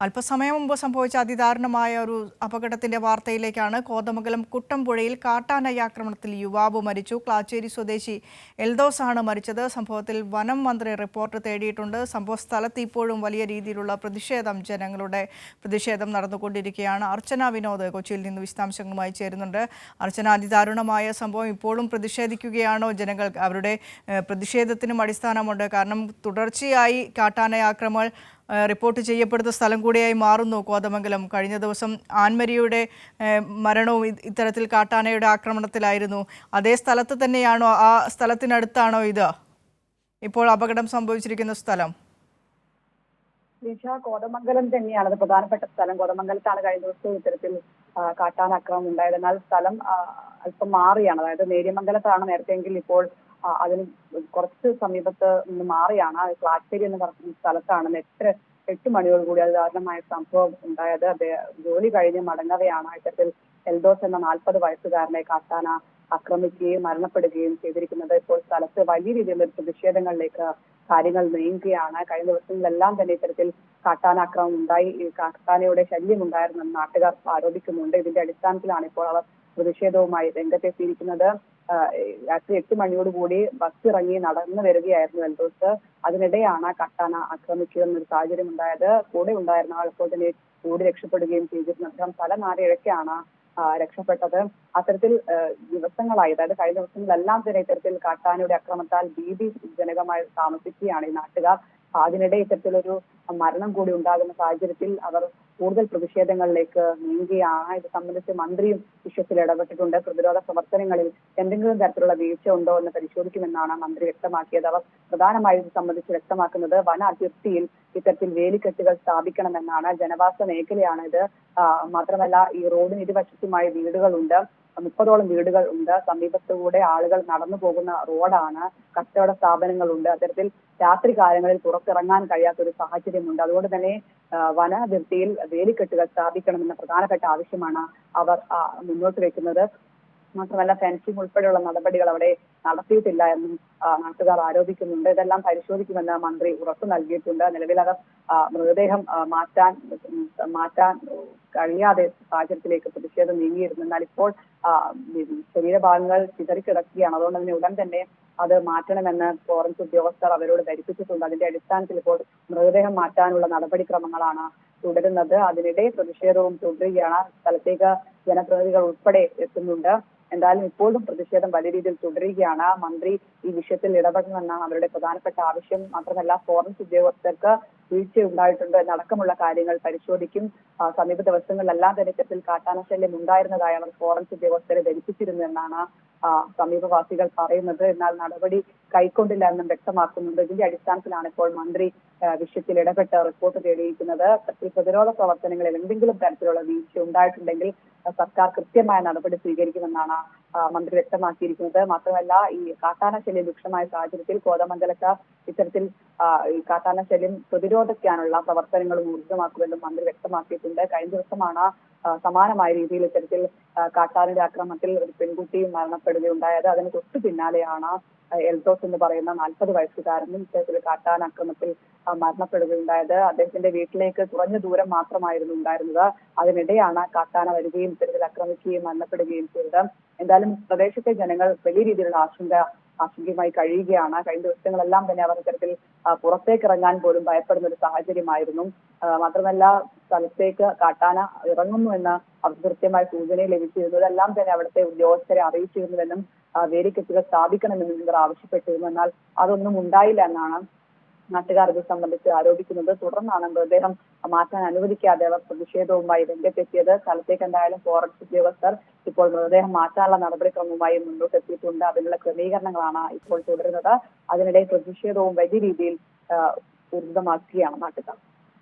അല്പസമയം മുമ്പ് സംഭവിച്ച അതിദാരുണമായ ഒരു അപകടത്തിന്റെ വാർത്തയിലേക്കാണ് കോതമംഗലം കുട്ടമ്പുഴയിൽ കാട്ടാനയ ആക്രമണത്തിൽ യുവാവ് മരിച്ചു. ക്ലാച്ചേരി സ്വദേശി എൽദോസാണ് മരിച്ചത്. സംഭവത്തിൽ വനം മന്ത്രി റിപ്പോർട്ട് തേടിയിട്ടുണ്ട്. സംഭവ സ്ഥലത്ത് ഇപ്പോഴും വലിയ രീതിയിലുള്ള പ്രതിഷേധം ജനങ്ങളുടെ പ്രതിഷേധം നടന്നുകൊണ്ടിരിക്കുകയാണ്. അർച്ചന വിനോദ് കൊച്ചിയിൽ നിന്ന് വിശദാംശങ്ങളുമായി ചേരുന്നുണ്ട്. അർച്ചന അതിദാരുണമായ സംഭവം ഇപ്പോഴും പ്രതിഷേധിക്കുകയാണോ? ജനങ്ങൾ അവരുടെ പ്രതിഷേധത്തിനും അടിസ്ഥാനമുണ്ട്. കാരണം തുടർച്ചയായി കാട്ടാനയ ഏഹ് റിപ്പോർട്ട് ചെയ്യപ്പെടുന്ന സ്ഥലം കൂടിയായി മാറുന്നു കോതമംഗലം. കഴിഞ്ഞ ദിവസം ആൻമരിയുടെ മരണവും ഇത്തരത്തിൽ കാട്ടാനയുടെ ആക്രമണത്തിലായിരുന്നു. അതേ സ്ഥലത്ത് തന്നെയാണോ ആ സ്ഥലത്തിനടുത്താണോ ഇത്? ഇപ്പോൾ അപകടം സംഭവിച്ചിരിക്കുന്ന സ്ഥലം. കോതമംഗലം തന്നെയാണ് അത് പ്രധാനപ്പെട്ട സ്ഥലം. കോതമംഗലത്താണ് കഴിഞ്ഞ ദിവസം ഇത്തരത്തിൽ കാട്ടാൻ ആക്രമണം ഉണ്ടായത്. എന്നാൽ സ്ഥലം അല്പം മാറിയാണ്. അതായത് നേര്യമംഗലത്താണ് നേരത്തെയെങ്കിൽ ഇപ്പോൾ അതിന് കുറച്ച് സമീപത്ത് നിന്ന് മാറിയാണ്. ആ ക്ലാച്ചേരി എന്ന് പറഞ്ഞ സ്ഥലത്താണ് എട്ട് എട്ട് മണിയോട് കൂടി അത് ദാരുണമായ സംഭവം ഉണ്ടായത്. അദ്ദേഹം ജോലി കഴിഞ്ഞ് മടങ്ങവെയാണ്. ഇത്തരത്തിൽ എൽദോസ് എന്ന നാൽപ്പത് വയസ്സുകാരനെ കാട്ടാന ആക്രമിക്കുകയും മരണപ്പെടുകയും ചെയ്തിരിക്കുന്നത്. ഇപ്പോൾ സ്ഥലത്ത് വലിയ രീതിയിലുള്ള പ്രതിഷേധങ്ങളിലേക്ക് കാര്യങ്ങൾ നീങ്ങുകയാണ്. കഴിഞ്ഞ ദിവസങ്ങളിലെല്ലാം തന്നെ ഇത്തരത്തിൽ കാട്ടാനാക്രമം ഉണ്ടായി. കാട്ടാനയുടെ ശല്യം ഉണ്ടായിരുന്നെന്ന് നാട്ടുകാർ ആരോപിക്കുന്നുണ്ട്. ഇതിന്റെ അടിസ്ഥാനത്തിലാണ് ഇപ്പോൾ അവർ പ്രതിഷേധവുമായി രംഗത്തെത്തിയിരിക്കുന്നത്. രാത്രി എട്ട് മണിയോടുകൂടി ബസ് ഇറങ്ങി നടന്നു വരികയായിരുന്നു എൽദോസ് അതിനിടെയാണ് കട്ടാന ആക്രമിക്കുക എന്നൊരു സാഹചര്യം ഉണ്ടായത്. കൂടെ ഉണ്ടായിരുന്ന ആൾ തന്നെ കൂടി രക്ഷപ്പെടുകയും ചെയ്തിരുന്നു. അദ്ദേഹം പല നാരിഴക്കാണ് ആ, രക്ഷപ്പെട്ടത്. അത്തരത്തിൽ ദിവസങ്ങളായി അതായത് കഴിഞ്ഞ ദിവസങ്ങളിലെല്ലാം തന്നെ ഇത്തരത്തിൽ കാട്ടാനയുടെ അക്രമത്താൽ ഭീതി ജനകമായി താമസിക്കുകയാണ് ഈ നാട്ടുകാർ. അതിനിടെ ഇത്തരത്തിലൊരു മരണം കൂടി ഉണ്ടാകുന്ന സാഹചര്യത്തിൽ അവർ കൂടുതൽ പ്രതിഷേധങ്ങളിലേക്ക് നീങ്ങുകയാണ്. ഇത് സംബന്ധിച്ച് മന്ത്രിയും വിഷയത്തിൽ ഇടപെട്ടിട്ടുണ്ട്. പ്രതിരോധ പ്രവർത്തനങ്ങളിൽ എന്തെങ്കിലും തരത്തിലുള്ള വീഴ്ച ഉണ്ടോ എന്ന് പരിശോധിക്കുമെന്നാണ് മന്ത്രി വ്യക്തമാക്കിയത്. അവർ പ്രധാനമായും ഇത് സംബന്ധിച്ച് വ്യക്തമാക്കുന്നത് വന അതിർത്തിയിൽ ഇത്തരത്തിൽ വേലിക്കെട്ടുകൾ സ്ഥാപിക്കണമെന്നാണ്. ജനവാസ മേഖലയാണ് ഇത്. മാത്രമല്ല ഈ റോഡിന് ഇരുവശത്തുമായി വീടുകളുണ്ട്. മുപ്പതോളം വീടുകൾ ഉണ്ട്. സമീപത്തുകൂടെ ആളുകൾ നടന്നു പോകുന്ന റോഡാണ്. കച്ചവട സ്ഥാപനങ്ങളുണ്ട്. അത്തരത്തിൽ രാത്രി കാലങ്ങളിൽ പുറത്തിറങ്ങാൻ കഴിയാത്ത ഒരു സാഹചര്യമുണ്ട്. അതുകൊണ്ട് തന്നെ വന അതിർത്തിയിൽ വേലിക്കെട്ടുകൾ സ്ഥാപിക്കണമെന്ന പ്രധാനപ്പെട്ട ആവശ്യമാണ് അവർ മുന്നോട്ട് വെക്കുന്നത്. മാത്രമല്ല ഫെൻസിംഗ് ഉൾപ്പെടെയുള്ള നടപടികൾ അവിടെ നടത്തിയിട്ടില്ല എന്നും നാട്ടുകാർ ആരോപിക്കുന്നുണ്ട്. ഇതെല്ലാം പരിശോധിക്കുമെന്ന് മന്ത്രി ഉറപ്പു നൽകിയിട്ടുണ്ട്. നിലവിൽ അവർ മൃതദേഹം മാറ്റാൻ മാറ്റാൻ കഴിയാതെ സാഹചര്യത്തിലേക്ക് പ്രതിഷേധം നീങ്ങിയിരുന്നു. എന്നാൽ ഇപ്പോൾ ശരീരഭാഗങ്ങൾ ചിതറിക്കിടക്കുകയാണ്. അതുകൊണ്ട് തന്നെ ഉടൻ തന്നെ അത് മാറ്റണമെന്ന് ഫോറൻസ് ഉദ്യോഗസ്ഥർ അവരോട് ധരിപ്പിച്ചിട്ടുണ്ട്. അതിന്റെ അടിസ്ഥാനത്തിൽ ഇപ്പോൾ മൃതദേഹം മാറ്റാനുള്ള നടപടിക്രമങ്ങളാണ് തുടരുന്നത്. അതിനിടെ പ്രതിഷേധവും തുടരുകയാണ്. സ്ഥലത്തേക്ക് ജനപ്രതിനിധികൾ ഉൾപ്പെടെ എത്തുന്നുണ്ട്. എന്തായാലും ഇപ്പോഴും പ്രതിഷേധം വലിയ രീതിയിൽ തുടരുകയാണ്. മന്ത്രി ഈ വിഷയത്തിൽ ഇടപെടണമെന്നാണ് അവരുടെ പ്രധാനപ്പെട്ട ആവശ്യം. മാത്രമല്ല ഫോറൻസ് ഉദ്യോഗസ്ഥർക്ക് വീഴ്ച ഉണ്ടായിട്ടുണ്ട് എന്നടക്കമുള്ള കാര്യങ്ങൾ പരിശോധിക്കും. സമീപ ദിവസങ്ങളിലെല്ലാം തന്നെ ഇത്തരത്തിൽ കാട്ടാനശല്യം ഉണ്ടായിരുന്നതായി അവർ ഫോറൻസിക് ഉദ്യോഗസ്ഥരെ ധരിപ്പിച്ചിരുന്നു എന്നാണ് സമീപവാസികൾ പറയുന്നത്. എന്നാൽ നടപടി കൈക്കൊണ്ടില്ല എന്നും വ്യക്തമാക്കുന്നുണ്ട്. ഇതിന്റെ അടിസ്ഥാനത്തിലാണ് ഇപ്പോൾ മന്ത്രി വിഷയത്തിൽ ഇടപെട്ട് റിപ്പോർട്ട് തേടിയിരിക്കുന്നത്. പ്രതിരോധ പ്രവർത്തനങ്ങളിൽ എന്തെങ്കിലും തരത്തിലുള്ള വീഴ്ച ഉണ്ടായിട്ടുണ്ടെങ്കിൽ സർക്കാർ കൃത്യമായ നടപടി സ്വീകരിക്കുമെന്നാണ് മന്ത്രി വ്യക്തമാക്കിയിരിക്കുന്നത്. മാത്രമല്ല ഈ കാട്ടാന ശല്യം രൂക്ഷമായ സാഹചര്യത്തിൽ കോതമംഗലത്ത് ഇത്തരത്തിൽ ഈ കാട്ടാന ശല്യം പ്രതിരോധിക്കാനുള്ള പ്രവർത്തനങ്ങളും ഊർജിതമാക്കുമെന്നും മന്ത്രി വ്യക്തമാക്കിയിട്ടുണ്ട്. കഴിഞ്ഞ ദിവസമാണ് സമാനമായ രീതിയിൽ ഇത്തരത്തിൽ കാട്ടാനയുടെ ആക്രമണത്തിൽ ഒരു പെൺകുട്ടി മരണപ്പെടുകയുണ്ടായത്. അതിന് തൊട്ടു പിന്നാലെയാണ് എൽദോസ് എന്ന് പറയുന്ന നാൽപ്പത് വയസ്സുകാരനും ഇത്തരത്തിൽ കാട്ടാന ആക്രമണത്തിൽ ആ, മരണപ്പെടുകയുണ്ടായത്. അദ്ദേഹത്തിന്റെ വീട്ടിലേക്ക് കുറഞ്ഞ ദൂരം മാത്രമായിരുന്നു ഉണ്ടായിരുന്നത്. അതിനിടെയാണ് കാട്ടാന വരികയും ഇത്തരത്തിൽ ആക്രമിക്കുകയും മരണപ്പെടുകയും ചെയ്തത്. എന്തായാലും പ്രദേശത്തെ ജനങ്ങൾ വലിയ രീതിയിലുള്ള ആശങ്ക ആശങ്കയുമായി കഴിയുകയാണ്. കഴിഞ്ഞ ദിവസങ്ങളെല്ലാം തന്നെ അവർ ഇത്തരത്തിൽ പുറത്തേക്ക് ഇറങ്ങാൻ പോലും ഭയപ്പെടുന്ന ഒരു സാഹചര്യമായിരുന്നു. മാത്രമല്ല സ്ഥലത്തേക്ക് കാട്ടാന ഇറങ്ങുന്നു എന്ന കൃത്യമായ സൂചന ലഭിച്ചിരുന്നു. ഇതെല്ലാം തന്നെ അവിടുത്തെ ഉദ്യോഗസ്ഥരെ അറിയിച്ചിരുന്നുവെന്നും വേലിക്കെട്ടുകൾ സ്ഥാപിക്കണമെന്നും ഇവർ ആവശ്യപ്പെട്ടിരുന്നു. എന്നാൽ അതൊന്നും ഉണ്ടായില്ല എന്നാണ് നാട്ടുകാർ ഇത് സംബന്ധിച്ച് ആരോപിക്കുന്നത് തുടർന്നാണ് മൃതദേഹം മാറ്റാൻ അനുവദിക്കാതെ അവർ പ്രതിഷേധവുമായി രംഗത്തെത്തിയത്. സ്ഥലത്തേക്ക് എന്തായാലും ഫോറൻസിക് ഉദ്യോഗസ്ഥർ ഇപ്പോൾ മൃതദേഹം മാറ്റാനുള്ള നടപടിക്രമവുമായി മുന്നോട്ടെത്തിയിട്ടുണ്ട്. അതിനുള്ള ക്രമീകരണങ്ങളാണ് ഇപ്പോൾ തുടരുന്നത്. അതിനിടെ പ്രതിഷേധവും വലിയ രീതിയിൽ ഊർജിതമാക്കുകയാണ് നാട്ടുകാർ.